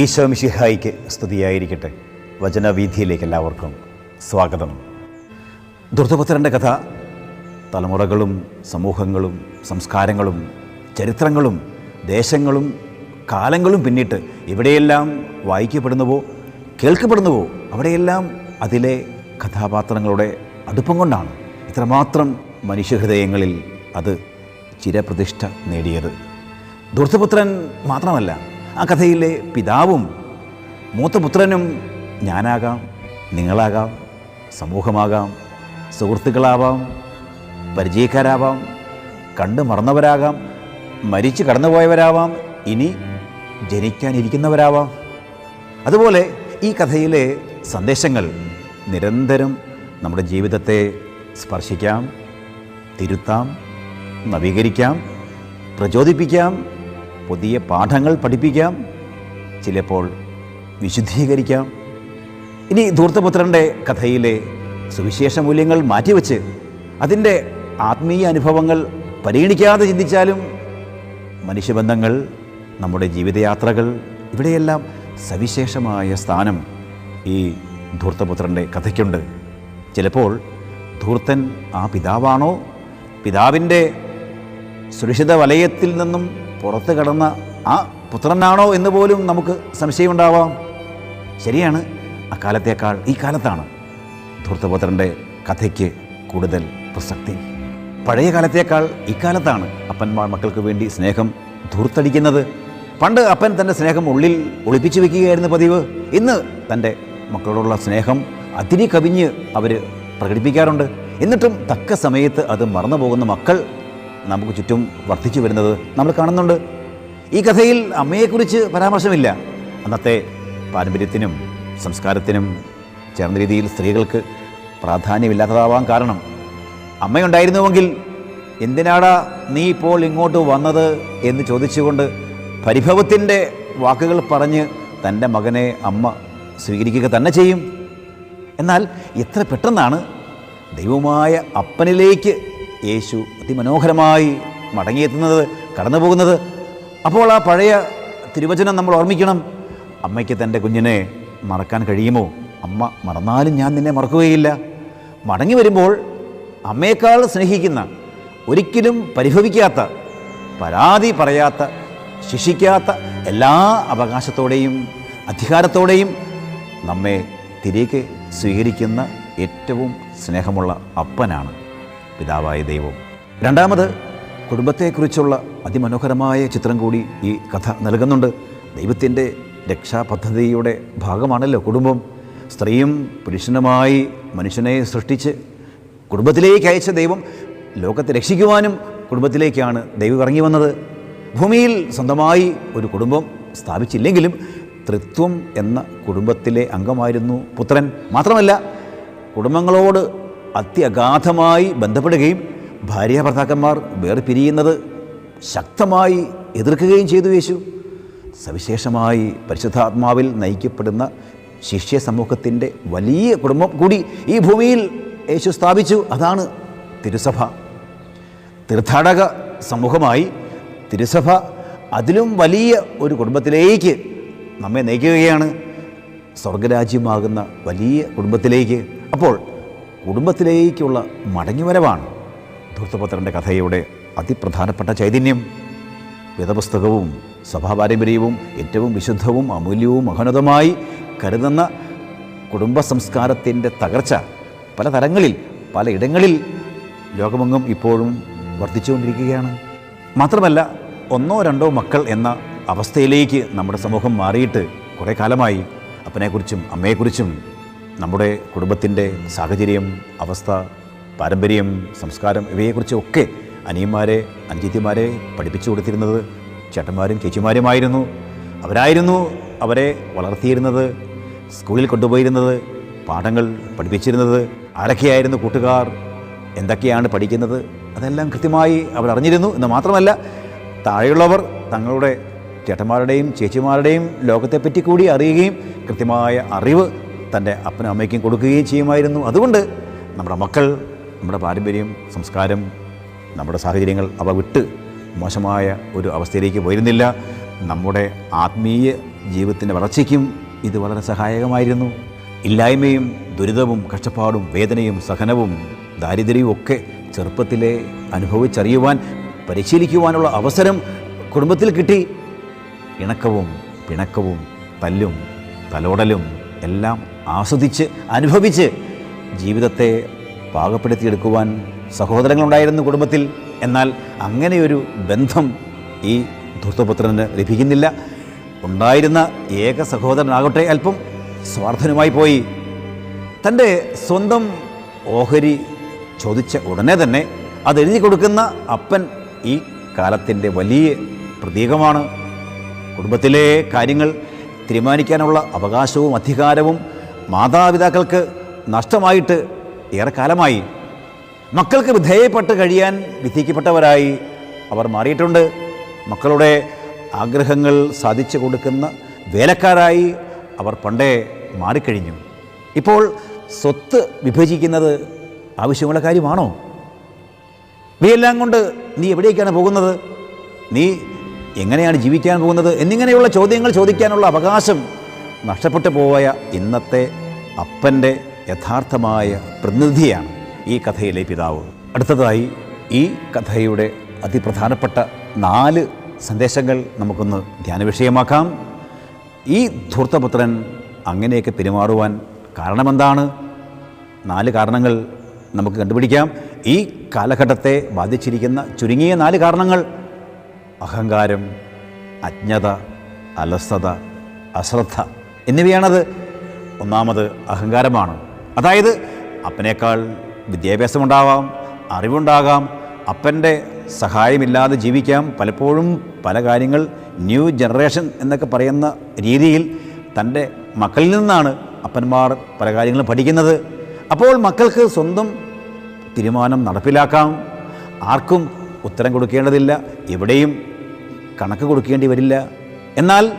ഈശോ മിഷിഹായിക്ക് സ്തുതിയായിരിക്കട്ടെ. വചനവീഥിയിലേക്ക് എല്ലാവർക്കും സ്വാഗതം. ദുർദ്ധപുത്രന്റെ കഥ തലമുറകളും സമൂഹങ്ങളും സംസ്കാരങ്ങളും ചരിത്രങ്ങളും ദേശങ്ങളും കാലങ്ങളും പിന്നിട്ട് എവിടെയെല്ലാം വായിക്കപ്പെടുന്നുവോ കേൾക്കപ്പെടുന്നുവോ അവിടെയെല്ലാം അതിലെ കഥാപാത്രങ്ങളുടെ അടുപ്പം കൊണ്ടാണ്. ഇത്രമാത്രം മനുഷ്യഹൃദയങ്ങളിൽ അത് ചിരപ്രതിഷ്ഠ നേടിയത്. ദുർദ്ധപുത്രൻ മാത്രമല്ല ആ കഥയിലെ പിതാവും മൂത്തപുത്രനും ഞാനാകാം നിങ്ങളാകാം സമൂഹമാകാം സുഹൃത്തുക്കളാവാം പരിചയക്കാരാവാം കണ്ടു മറന്നവരാകാം മരിച്ചു കടന്നുപോയവരാവാം ഇനി ജനിക്കാനിരിക്കുന്നവരാവാം. അതുപോലെ ഈ കഥയിലെ സന്ദേശങ്ങൾ നിരന്തരം നമ്മുടെ ജീവിതത്തെ സ്പർശിക്കാം തിരുത്താം നവീകരിക്കാം പ്രചോദിപ്പിക്കാം പുതിയ പാഠങ്ങൾ പഠിപ്പിക്കാം. ചിലപ്പോൾ വിശുദ്ധീകരിക്കാം. ഇനി ധൂർത്തപുത്രന്റെ കഥയിലെ സുവിശേഷ മൂല്യങ്ങൾ മാറ്റിവെച്ച് അതിന്റെ ആത്മീയ അനുഭവങ്ങൾ പരിഗണിക്കാതെ ചിന്തിച്ചാലും മനുഷ്യബന്ധങ്ങൾ നമ്മുടെ ജീവിതയാത്രകൾ ഇവിടെയെല്ലാം സവിശേഷമായ സ്ഥാനം ഈ ധൂർത്തപുത്രന്റെ കഥയ്ക്കുണ്ട്. ചിലപ്പോൾ ധൂർത്തൻ ആ പിതാവാണോ? പിതാവിന്റെ സുരക്ഷിത വലയത്തിൽ നിന്നും പുറത്തു കിടന്ന ആ പുത്രനാണോ എന്ന് പോലും നമുക്ക് സംശയമുണ്ടാവാം. ശരിയാണ് അക്കാലത്തേക്കാൾ ഈ കാലത്താണ് ധൂർത്തപുത്രന്റെ കഥയ്ക്ക് കൂടുതൽ പ്രസക്തി. പഴയ കാലത്തേക്കാൾ ഇക്കാലത്താണ് അപ്പന്മാർ മക്കൾക്ക് വേണ്ടി സ്നേഹം ധൂർത്തടിക്കുന്നത്. പണ്ട് അപ്പൻ തന്റെ സ്നേഹം ഉള്ളിൽ ഒളിപ്പിച്ചു വെക്കുകയായിരുന്നു പതിവ്. ഇന്ന് തന്റെ മക്കളോടുള്ള സ്നേഹം അതിരി കവിഞ്ഞ് അവർ പ്രകടിപ്പിക്കാറുണ്ട്. എന്നിട്ടും തക്ക സമയത്ത് അത് മറന്നു പോകുന്ന മക്കൾ നമുക്ക് ചുറ്റും വർദ്ധിച്ചു വരുന്നത് നമ്മൾ കാണുന്നുണ്ട്. ഈ കഥയിൽ അമ്മയെക്കുറിച്ച് പരാമർശമില്ല. അന്നത്തെ പാരമ്പര്യത്തിനും സംസ്കാരത്തിനും ചേർന്ന രീതിയിൽ സ്ത്രീകൾക്ക് പ്രാധാന്യമില്ലാത്തതാവാൻ കാരണം. അമ്മയുണ്ടായിരുന്നുവെങ്കിൽ എന്തിനാടാ നീ ഇപ്പോൾ ഇങ്ങോട്ട് വന്നത് എന്ന് ചോദിച്ചുകൊണ്ട് പരിഭവത്തിന്റെ വാക്കുകൾ പറഞ്ഞ് തന്റെ മകനെ അമ്മ സ്വീകരിക്കുക തന്നെ ചെയ്യും. എന്നാൽ എത്ര പെട്ടെന്നാണ് ദൈവമായ അപ്പനിലേക്ക് യേശു അതിമനോഹരമായി മടങ്ങിയെത്തുന്നത് കടന്നു പോകുന്നത് അപ്പോൾ ആ പഴയ തിരുവചനം നമ്മൾ ഓർമ്മിക്കണം. അമ്മയ്ക്ക് തന്റെ കുഞ്ഞിനെ മറക്കാൻ കഴിയുമോ? അമ്മ മറന്നാലും ഞാൻ നിന്നെ മറക്കുകയില്ല. മടങ്ങി വരുമ്പോൾ അമ്മയേക്കാൾ സ്നേഹിക്കുന്ന ഒരിക്കലും പരിഭവിക്കാത്ത പരാതി പറയാത്ത ശിക്ഷിക്കാത്ത എല്ലാ അവകാശത്തോടെയും അധികാരത്തോടെയും നമ്മെ തിരികെ സ്വീകരിക്കുന്ന ഏറ്റവും സ്നേഹമുള്ള അപ്പനാണ് പിതാവായ ദൈവം. രണ്ടാമത് കുടുംബത്തെക്കുറിച്ചുള്ള അതിമനോഹരമായ ചിത്രം കൂടി ഈ കഥ നൽകുന്നുണ്ട്. ദൈവത്തിന്റെ രക്ഷാപദ്ധതിയുടെ ഭാഗമാണല്ലോ കുടുംബം. സ്ത്രീയും പുരുഷനുമായി മനുഷ്യനെ സൃഷ്ടിച്ച് കുടുംബത്തിലേക്ക് അയച്ച ദൈവം ലോകത്തെ രക്ഷിക്കുവാനും കുടുംബത്തിലേക്കാണ് ദൈവം ഇറങ്ങി വന്നത്. ഭൂമിയിൽ സ്വന്തമായി ഒരു കുടുംബം സ്ഥാപിച്ചില്ലെങ്കിലും തൃത്വം എന്ന കുടുംബത്തിലെ അംഗമായിരുന്നു പുത്രൻ. മാത്രമല്ല കുടുംബങ്ങളോട് അത്യഗാധമായി ബന്ധപ്പെടുകയും ഭാര്യ ഭർത്താക്കന്മാർ വേർപിരിയുന്നത് ശക്തമായി എതിർക്കുകയും ചെയ്തു യേശു. സവിശേഷമായി പരിശുദ്ധാത്മാവിൽ നയിക്കപ്പെടുന്ന ശിഷ്യ സമൂഹത്തിന്റെ വലിയ കുടുംബം കൂടി ഈ ഭൂമിയിൽ യേശു സ്ഥാപിച്ചു. അതാണ് തിരുസഭ. തീർത്ഥാടക സമൂഹമായി തിരുസഭ അതിലും വലിയ ഒരു കുടുംബത്തിലേക്ക് നമ്മെ നയിക്കുകയാണ്. സ്വർഗരാജ്യമാകുന്ന വലിയ കുടുംബത്തിലേക്ക്. അപ്പോൾ കുടുംബത്തിലേക്കുള്ള മടങ്ങിവരവാണ് ധൂർത്തപത്രന്റെ കഥയുടെ അതിപ്രധാനപ്പെട്ട ചൈതന്യം. വേദപുസ്തകവും സഭാപാരമ്പര്യവും ഏറ്റവും വിശുദ്ധവും അമൂല്യവും മഹോന്നതമായി കരുതുന്ന കുടുംബ സംസ്കാരത്തിന്റെ തകർച്ച പല തരങ്ങളിൽ പലയിടങ്ങളിൽ ലോകമെങ്ങും ഇപ്പോഴും വർദ്ധിച്ചുകൊണ്ടിരിക്കുകയാണ്. മാത്രമല്ല ഒന്നോ രണ്ടോ മക്കൾ എന്ന അവസ്ഥയിലേക്ക് നമ്മുടെ സമൂഹം മാറിയിട്ട് കുറേ കാലമായി. അപ്പനെക്കുറിച്ചും അമ്മയെക്കുറിച്ചും നമ്മുടെ കുടുംബത്തിന്റെ സാഹചര്യം അവസ്ഥ പാരമ്പര്യം സംസ്കാരം ഇവയെക്കുറിച്ചൊക്കെ അനിയന്മാരെ അനുജിത്യമാരെ പഠിപ്പിച്ചു കൊടുത്തിരുന്നത് ചേട്ടന്മാരും ചേച്ചിമാരുമായിരുന്നു. അവരായിരുന്നു അവരെ വളർത്തിയിരുന്നത് സ്കൂളിൽ കൊണ്ടുപോയിരുന്നത് പാഠങ്ങൾ പഠിപ്പിച്ചിരുന്നത്. ആരൊക്കെയായിരുന്നു കൂട്ടുകാർ? എന്തൊക്കെയാണ് പഠിക്കുന്നത്? അതെല്ലാം കൃത്യമായി അവർ അറിഞ്ഞിരുന്നു. എന്ന് മാത്രമല്ല താഴെയുള്ളവർ തങ്ങളുടെ ചേട്ടന്മാരുടെയും ചേച്ചിമാരുടെയും ലോകത്തെപ്പറ്റി കൂടി അറിയുകയും കൃത്യമായ അറിവ് തന്റെ അപ്പനും അമ്മയ്ക്കും കൊടുക്കുകയും ചെയ്യുമായിരുന്നു. അതുകൊണ്ട് നമ്മുടെ മക്കൾ നമ്മുടെ പാരമ്പര്യം സംസ്കാരം നമ്മുടെ സാഹചര്യങ്ങൾ അവ വിട്ട് മോശമായ ഒരു അവസ്ഥയിലേക്ക് പോയിരുന്നില്ല. നമ്മുടെ ആത്മീയ ജീവിതത്തിന്റെ വളർച്ചയ്ക്കും ഇത് വളരെ സഹായകമായിരുന്നു. ഇല്ലായ്മയും ദുരിതവും കഷ്ടപ്പാടും വേദനയും സഹനവും ദാരിദ്ര്യവും ഒക്കെ ചെറുപ്പത്തിലെ അനുഭവിച്ചറിയുവാൻ പരിശീലിക്കുവാനുള്ള അവസരം കുടുംബത്തിൽ കിട്ടി. ഇണക്കവും പിണക്കവും തല്ലും തലോടലും എല്ലാം ആസ്വദിച്ച് അനുഭവിച്ച് ജീവിതത്തെ പാകപ്പെടുത്തിയെടുക്കുവാൻ സഹോദരങ്ങളുണ്ടായിരുന്നു കുടുംബത്തിൽ. എന്നാൽ അങ്ങനെയൊരു ബന്ധം ഈ ധൂർത്തപുത്രന് ലഭിക്കുന്നില്ല. ഉണ്ടായിരുന്ന ഏക സഹോദരനാകട്ടെ അല്പം സ്വാർത്ഥനുമായി പോയി. തന്റെ സ്വന്തം ഓഹരി ചോദിച്ച ഉടനെ തന്നെ അതെഴുതി കൊടുക്കുന്ന അപ്പൻ ഈ കാലത്തിന്റെ വലിയ പ്രതീകമാണ്. കുടുംബത്തിലെ കാര്യങ്ങൾ തീരുമാനിക്കാനുള്ള അവകാശവും അധികാരവും മാതാപിതാക്കൾക്ക് നഷ്ടമായിട്ട് ഏറെക്കാലമായി. മക്കൾക്ക് വിധേയപ്പെട്ട് കഴിയാൻ വിധിക്കപ്പെട്ടവരായി അവർ മാറിയിട്ടുണ്ട്. മക്കളുടെ ആഗ്രഹങ്ങൾ സാധിച്ചു കൊടുക്കുന്ന വേലക്കാരായി അവർ പണ്ടേ മാറിക്കഴിഞ്ഞു. ഇപ്പോൾ സ്വത്ത് വിഭജിക്കുന്നത് ആവശ്യമുള്ള കാര്യമാണോ? നീയെല്ലാം കൊണ്ട് നീ എവിടേക്കാണ് പോകുന്നത്? നീ എങ്ങനെയാണ് ജീവിക്കാൻ പോകുന്നത് എന്നിങ്ങനെയുള്ള ചോദ്യങ്ങൾ ചോദിക്കാനുള്ള അവകാശം നഷ്ടപ്പെട്ടു പോയ ഇന്നത്തെ അപ്പന്റെ യഥാർത്ഥമായ പ്രതിനിധിയാണ് ഈ കഥയിലെ പിതാവ്. അടുത്തതായി ഈ കഥയുടെ അതിപ്രധാനപ്പെട്ട നാല് സന്ദേശങ്ങൾ നമുക്കൊന്ന് ധ്യാന വിഷയമാക്കാം ഈ ധൂർത്തപുത്രൻ അങ്ങനെയൊക്കെ പെരുമാറുവാൻ കാരണമെന്താണ്? നാല് കാരണങ്ങൾ നമുക്ക് കണ്ടുപിടിക്കാം. ഈ കാലഘട്ടത്തെ ബാധിച്ചിരിക്കുന്ന ചുരുങ്ങിയ നാല് കാരണങ്ങൾ അഹങ്കാരം അജ്ഞത അലസത അശ്രദ്ധ എന്നിവയാണത്. ഒന്നാമത് അഹങ്കാരമാണ്. അതായത് അപ്പനേക്കാൾ വിദ്യാഭ്യാസമുണ്ടാവാം അറിവുണ്ടാകാം അപ്പന്റെ സഹായമില്ലാതെ ജീവിക്കാം. പലപ്പോഴും പല കാര്യങ്ങൾ ന്യൂ ജനറേഷൻ എന്നൊക്കെ പറയുന്ന രീതിയിൽ തന്റെ മക്കളിൽ നിന്നാണ് അപ്പന്മാർ പല കാര്യങ്ങളും പഠിക്കുന്നത്. അപ്പോൾ മക്കൾക്ക് സ്വന്തം തീരുമാനം നടപ്പിലാക്കാം. ആർക്കും ഉത്തരം കൊടുക്കേണ്ടതില്ല. എവിടെയും കണക്ക് കൊടുക്കേണ്ടി വരില്ല. എന്നാൽ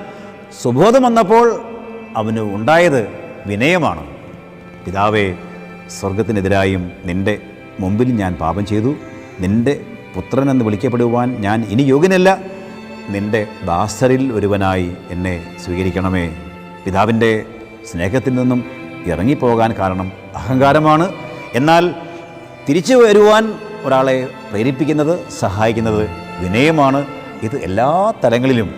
സുബോധം വന്നപ്പോൾ അവന് ഉണ്ടായത് വിനയമാണ്. പിതാവേ സ്വർഗത്തിനെതിരായും നിന്റെ മുമ്പിൽ ഞാൻ പാപം ചെയ്തു. നിന്റെ പുത്രനെന്ന് വിളിക്കപ്പെടുവാൻ ഞാൻ ഇനി യോഗ്യനല്ല. നിന്റെ ദാസരിൽ ഒരുവനായി എന്നെ സ്വീകരിക്കണമേ. പിതാവിന്റെ സ്നേഹത്തിൽ നിന്നും ഇറങ്ങിപ്പോകാൻ കാരണം അഹങ്കാരമാണ്. എന്നാൽ തിരിച്ചു വരുവാൻ ഒരാളെ പ്രേരിപ്പിക്കുന്നത് സഹായിക്കുന്നത് വിനയമാണ്. ഇത് എല്ലാ തലങ്ങളിലും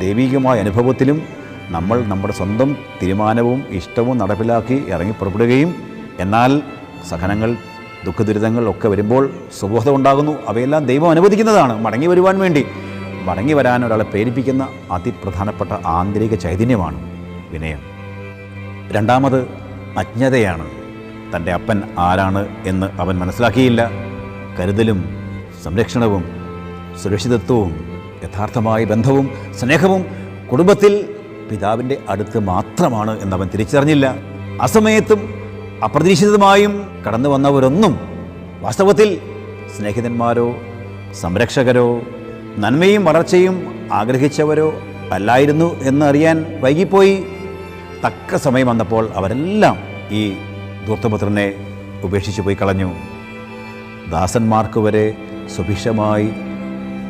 ദൈവികമായ അനുഭവത്തിലും നമ്മൾ നമ്മുടെ സ്വന്തം തീരുമാനവും ഇഷ്ടവും നടപ്പിലാക്കി ഇറങ്ങി പുറപ്പെടുകയും എന്നാൽ സഹനങ്ങൾ ദുഃഖദുരിതങ്ങൾ ഒക്കെ വരുമ്പോൾ സുബോധം ഉണ്ടാകുന്നു. അവയെല്ലാം ദൈവം അനുവദിക്കുന്നതാണ്. മടങ്ങി വരുവാൻ വേണ്ടി. മടങ്ങി വരാൻ ഒരാളെ പ്രേരിപ്പിക്കുന്ന അതിപ്രധാനപ്പെട്ട ആന്തരിക ചൈതന്യമാണ് വിനയം. രണ്ടാമത് അജ്ഞതയാണ്. തന്റെ അപ്പൻ ആരാണ് എന്ന് അവൻ മനസ്സിലാക്കിയില്ല. കരുതലും സംരക്ഷണവും സുരക്ഷിതത്വവും യഥാർത്ഥമായ ബന്ധവും സ്നേഹവും കുടുംബത്തിൽ പിതാവിന്റെ അടുത്ത് മാത്രമാണ് എന്നവൻ തിരിച്ചറിഞ്ഞില്ല. അസമയത്തും അപ്രതീക്ഷിതമായും കടന്നു വന്നവരൊന്നും വാസ്തവത്തിൽ സ്നേഹിതന്മാരോ സംരക്ഷകരോ നന്മയും വളർച്ചയും ആഗ്രഹിച്ചവരോ അല്ലായിരുന്നു എന്നറിയാൻ വൈകിപ്പോയി. തക്ക സമയം വന്നപ്പോൾ അവരെല്ലാം ഈ ദൂർത്തപുത്രനെ ഉപേക്ഷിച്ചു പോയി കളഞ്ഞു. ദാസന്മാർക്ക് വരെ സുഭിക്ഷമായി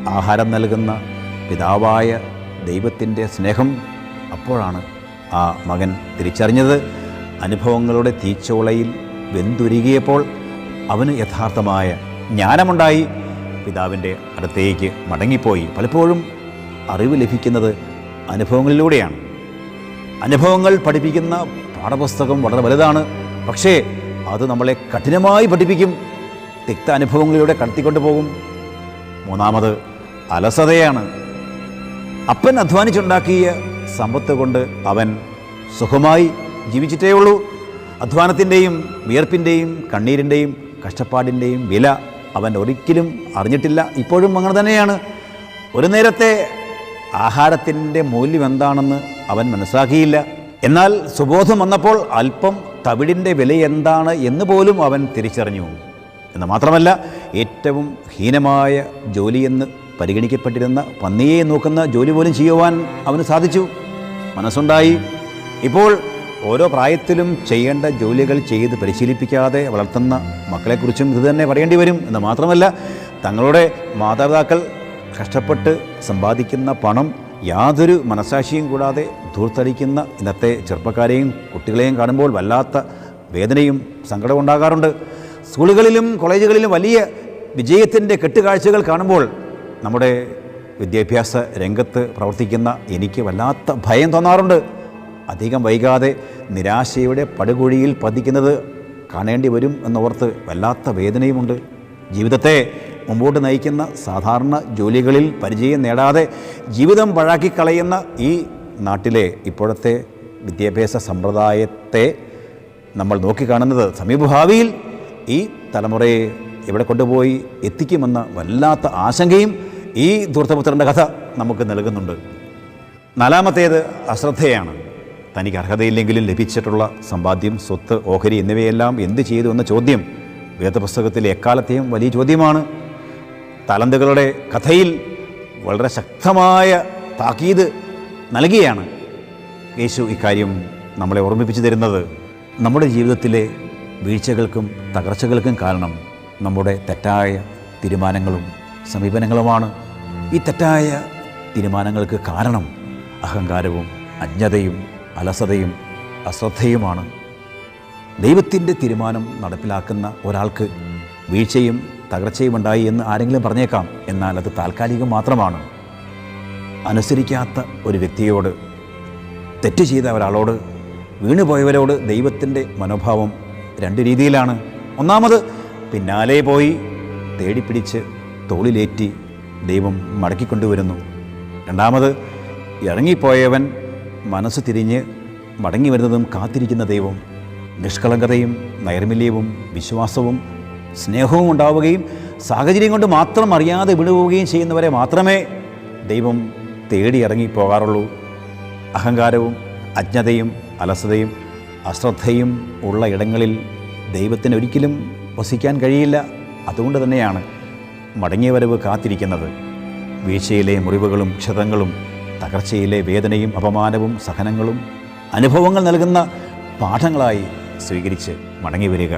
ആഹാരം നൽകുന്ന പിതാവായ ദൈവത്തിന്റെ സ്നേഹം അപ്പോഴാണ് ആ മകൻ തിരിച്ചറിഞ്ഞത്. അനുഭവങ്ങളുടെ തീച്ചോളയിൽ വെന്തുരുകിയപ്പോൾ അവന് യഥാർത്ഥമായ ജ്ഞാനമുണ്ടായി. പിതാവിന്റെ അടുത്തേക്ക് മടങ്ങിപ്പോയി. പലപ്പോഴും അറിവ് ലഭിക്കുന്നത് അനുഭവങ്ങളിലൂടെയാണ്. അനുഭവങ്ങൾ പഠിപ്പിക്കുന്ന പാഠപുസ്തകം വളരെ വലുതാണ്. പക്ഷേ അത് നമ്മളെ കഠിനമായി പഠിപ്പിക്കും. തിക്ത അനുഭവങ്ങളിലൂടെ കടത്തിക്കൊണ്ടുപോകും. മൂന്നാമത് അലസതയാണ്. അപ്പൻ അധ്വാനിച്ചുണ്ടാക്കിയ സമ്പത്ത് കൊണ്ട് അവൻ സുഖമായി ജീവിച്ചിട്ടേ ഉള്ളൂ അധ്വാനത്തിന്റെയും വിയർപ്പിന്റെയും കണ്ണീരിന്റെയും കഷ്ടപ്പാടിന്റെയും വില അവൻ ഒരിക്കലും അറിഞ്ഞിട്ടില്ല. ഇപ്പോഴും അങ്ങനെ തന്നെയാണ്. ഒരു നേരത്തെ ആഹാരത്തിന്റെ മൂല്യം എന്താണെന്ന് അവൻ മനസ്സിലാക്കിയില്ല എന്നാൽ സുബോധം വന്നപ്പോൾ അല്പം തവിടിന്റെ വില എന്താണ് എന്ന് പോലും അവൻ തിരിച്ചറിഞ്ഞു. എന്ന് മാത്രമല്ല ഏറ്റവും ഹീനമായ ജോലിയെന്ന് പരിഗണിക്കപ്പെട്ടിരുന്ന പന്നിയെ നോക്കുന്ന ജോലി പോലും ചെയ്യുവാൻ അവന് സാധിച്ചു. മനസ്സുണ്ടായി. ഇപ്പോൾ ഓരോ പ്രായത്തിലും ചെയ്യേണ്ട ജോലികൾ ചെയ്ത് പരിശീലിപ്പിക്കാതെ വളർത്തുന്ന മക്കളെക്കുറിച്ചും ഇത് തന്നെ പറയേണ്ടി വരും. എന്ന് മാത്രമല്ല തങ്ങളുടെ മാതാപിതാക്കൾ കഷ്ടപ്പെട്ട് സമ്പാദിക്കുന്ന പണം യാതൊരു മനസാക്ഷിയും കൂടാതെ ധൂർത്തടിക്കുന്ന ഇന്നത്തെ ചെറുപ്പക്കാരെയും കുട്ടികളെയും കാണുമ്പോൾ വല്ലാത്ത വേദനയും സങ്കടവും ഉണ്ടാകാറുണ്ട്. സ്കൂളുകളിലും കോളേജുകളിലും വലിയ വിജയത്തിന്റെ കെട്ടുകാഴ്ചകൾ കാണുമ്പോൾ നമ്മുടെ വിദ്യാഭ്യാസ രംഗത്ത് പ്രവർത്തിക്കുന്ന എനിക്ക് വല്ലാത്ത ഭയം തോന്നാറുണ്ട്. അധികം വൈകാതെ നിരാശയുടെ പടുകുഴിയിൽ പതിക്കുന്നത് കാണേണ്ടി വരും എന്നോർത്ത് വല്ലാത്ത വേദനയുമുണ്ട്. ജീവിതത്തെ മുമ്പോട്ട് നയിക്കുന്ന സാധാരണ ജോലികളിൽ പരിചയം നേടാതെ ജീവിതം പഴാക്കി കളയുന്ന ഈ നാട്ടിലെ ഇപ്പോഴത്തെ വിദ്യാഭ്യാസ സമ്പ്രദായത്തെ നമ്മൾ നോക്കിക്കാണുന്നത് സമീപഭാവിയിൽ ഈ തലമുറയെ എവിടെ കൊണ്ടുപോയി എത്തിക്കുമെന്ന വല്ലാത്ത ആശങ്കയും ഈ ധൂർത്തപുത്രന്റെ കഥ നമുക്ക് നൽകുന്നുണ്ട്. നാലാമത്തേത് അശ്രദ്ധയാണ്. തനിക്ക് അർഹതയില്ലെങ്കിലും ലഭിച്ചിട്ടുള്ള സമ്പാദ്യം സ്വത്ത് ഓഹരി എന്നിവയെല്ലാം എന്ത് ചെയ്തു എന്ന ചോദ്യം വേദപുസ്തകത്തിലെ എക്കാലത്തെയും വലിയ ചോദ്യമാണ്. തലന്തുകളുടെ കഥയിൽ വളരെ ശക്തമായ താക്കീത് നൽകിയാണ് യേശു ഇക്കാര്യം നമ്മളെ ഓർമ്മിപ്പിച്ചു തരുന്നത്. നമ്മുടെ ജീവിതത്തിലെ വീഴ്ചകൾക്കും തകർച്ചകൾക്കും കാരണം നമ്മുടെ തെറ്റായ തീരുമാനങ്ങളും സമീപനങ്ങളുമാണ്. ഈ തെറ്റായ തീരുമാനങ്ങൾക്ക് കാരണം അഹങ്കാരവും അജ്ഞതയും അലസതയും അശ്രദ്ധയുമാണ്. ദൈവത്തിന്റെ തീരുമാനം നടപ്പിലാക്കുന്ന ഒരാൾക്ക് വീഴ്ചയും തകർച്ചയും ഉണ്ടായി എന്ന് ആരെങ്കിലും പറഞ്ഞേക്കാം. എന്നാൽ അത് താൽക്കാലികം മാത്രമാണ്. അനുസരിക്കാത്ത ഒരു വ്യക്തിയോട് തെറ്റ് ചെയ്ത ഒരാളോട് വീണുപോയവരോട് ദൈവത്തിന്റെ മനോഭാവം രണ്ട് രീതിയിലാണ്. ഒന്നാമത് പിന്നാലെ പോയി തേടിപ്പിടിച്ച് തോളിലേറ്റി ദൈവം മടക്കിക്കൊണ്ടുവരുന്നു. രണ്ടാമത് ഇറങ്ങിപ്പോയവൻ മനസ്സ് തിരിഞ്ഞ് മടങ്ങി വരുന്നതും കാത്തിരിക്കുന്ന ദൈവം നിഷ്കളങ്കതയും നൈർമല്യവും വിശ്വാസവും സ്നേഹവും ഉണ്ടാവുകയും സാഹചര്യം കൊണ്ട് മാത്രം അറിയാതെ വിടുപോവുകയും ചെയ്യുന്നവരെ മാത്രമേ ദൈവം തേടി ഇറങ്ങിപ്പോകാറുള്ളൂ അഹങ്കാരവും അജ്ഞതയും അലസതയും അശ്രദ്ധയും ഉള്ള ഇടങ്ങളിൽ ദൈവത്തിന് ഒരിക്കലും വസിക്കാൻ കഴിയില്ല. അതുകൊണ്ട് തന്നെയാണ് മടങ്ങിയവരവ് കാത്തിരിക്കുന്നത്. വീഴ്ചയിലെ മുറിവുകളും ക്ഷതങ്ങളും തകർച്ചയിലെ വേദനയും അപമാനവും സഹനങ്ങളും അനുഭവങ്ങൾ നൽകുന്ന പാഠങ്ങളായി സ്വീകരിച്ച് മടങ്ങി വരിക.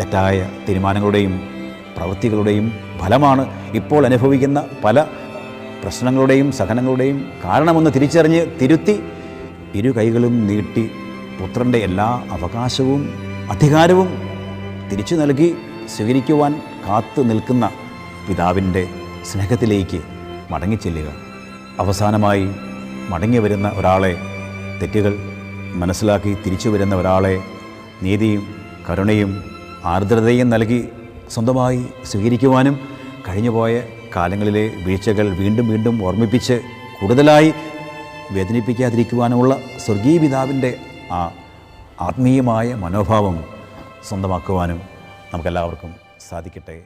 തെറ്റായ തീരുമാനങ്ങളുടെയും പ്രവൃത്തികളുടെയും ഫലമാണ് ഇപ്പോൾ അനുഭവിക്കുന്ന പല പ്രശ്നങ്ങളുടെയും സഹനങ്ങളുടെയും കാരണമെന്ന് തിരിച്ചറിഞ്ഞ് തിരുത്തി ഇരു കൈകളും നീട്ടി പുത്രന്റെ എല്ലാ അവകാശവും അധികാരവും തിരിച്ചു നൽകി സ്വീകരിക്കുവാൻ കാത്തു നിൽക്കുന്ന പിതാവിന്റെ സ്നേഹത്തിലേക്ക് മടങ്ങിച്ചെല്ലുക. അവസാനമായി മടങ്ങി വരുന്ന ഒരാളെ തെറ്റുകൾ മനസ്സിലാക്കി തിരിച്ചു വരുന്ന ഒരാളെ നീതിയും കരുണയും ആർദ്രതയും നൽകി സ്വന്തമായി സ്വീകരിക്കുവാനും കഴിഞ്ഞുപോയ കാലങ്ങളിലെ വീഴ്ചകൾ വീണ്ടും വീണ്ടും ഓർമ്മിപ്പിച്ച് കൂടുതലായി വേദനിപ്പിക്കാതിരിക്കുവാനുമുള്ള സ്വർഗീയ പിതാവിന്റെ ആ ആത്മീയമായ മനോഭാവം സ്വന്തമാക്കുവാനും നമുക്കെല്ലാവർക്കും സാധിക്കട്ടെ.